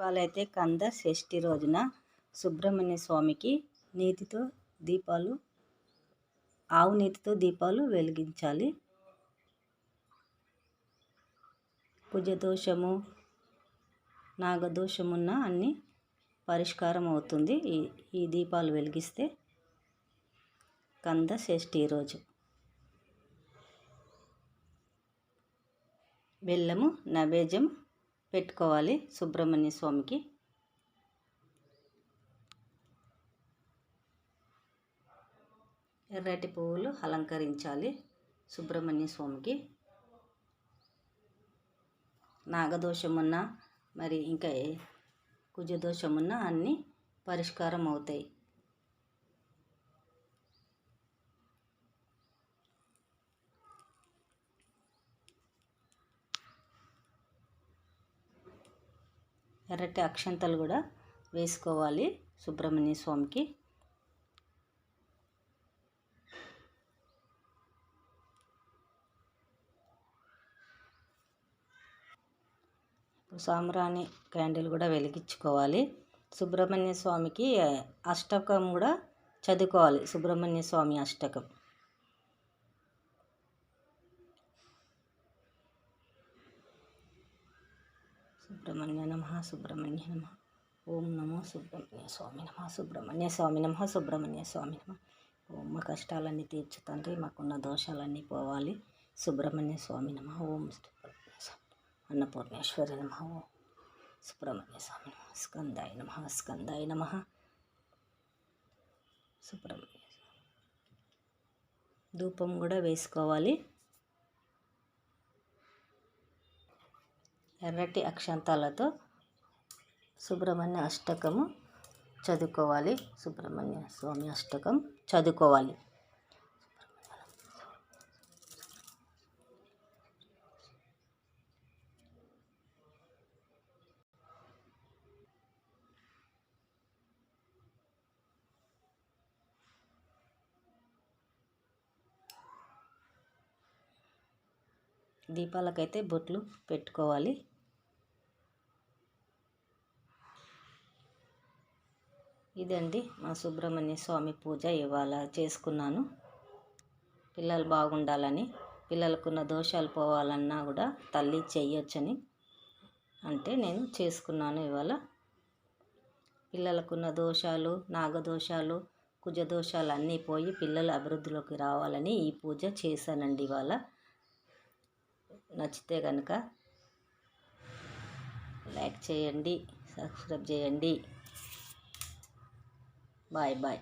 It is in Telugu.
ఇవాళైతే కంద షష్ఠి రోజున సుబ్రహ్మణ్య స్వామికి నీతితో దీపాలు ఆవు నీతితో దీపాలు వెలిగించాలి. కుజదోషము నాగదోషమున్న అన్ని పరిష్కారం అవుతుంది. ఈ ఈ దీపాలు వెలిగిస్తే కంద షష్ఠి రోజు. బెల్లము నైవేద్యం పెట్టుకోవాలి సుబ్రహ్మణ్య స్వామికి. ఎర్రటి పువ్వులు అలంకరించాలి సుబ్రహ్మణ్య స్వామికి. నాగదోషమున్న మరి ఇంకా కుజదోషమున్న అన్నీ పరిష్కారం అవుతాయి ఎర్రటి అక్షంతలు కూడా వేసుకోవాలి సుబ్రహ్మణ్య స్వామికి. సాంబ్రాణి క్యాండిల్ కూడా వెలిగించుకోవాలి. సుబ్రహ్మణ్య స్వామికి అష్టకం కూడా చదువుకోవాలి. సుబ్రహ్మణ్య స్వామి అష్టకం. సుబ్రహ్మణ్య నమ సుబ్రహ్మణ్య నమ. ఓం నమో సుబ్రహ్మణ్య స్వామి నమ సుబ్రహ్మణ్య స్వామి నమ సుబ్రహ్మణ్య స్వామి నమ. ఓం మా కష్టాలన్నీ తీర్చు తండ్రి మాకున్న దోషాలన్నీ పోవాలి. సుబ్రహ్మణ్య స్వామి నమ. ఓం అన్నపూర్ణేశ్వరి నమ. ఓం సుబ్రహ్మణ్య స్వామి నమ. స్కందాయ నమ. స్కందాయ నమ. సుబ్రహ్మణ్య ధూపం కూడా వేసుకోవాలి. ఎర్రటి అక్షంతాలతో సుబ్రహ్మణ్య అష్టకము చదువుకోవాలి. సుబ్రహ్మణ్య స్వామి అష్టకం చదువుకోవాలి. దీపాలకైతే బొట్లు పెట్టుకోవాలి. ఇదండి మా సుబ్రహ్మణ్య స్వామి పూజ ఇవాళ చేసుకున్నాను. పిల్లలు బాగుండాలని పిల్లలకున్న దోషాలు పోవాలన్నా కూడా తల్లి చెయ్యొచ్చని అంటే నేను చేసుకున్నాను ఇవాళ. పిల్లలకున్న దోషాలు నాగదోషాలు కుజదోషాలు అన్నీ పోయి పిల్లలు అభివృద్ధిలోకి రావాలని ఈ పూజ చేశానండి ఇవాళ. నచ్చితే కనుక లైక్ చేయండి సబ్స్క్రైబ్ చేయండి. Bye bye.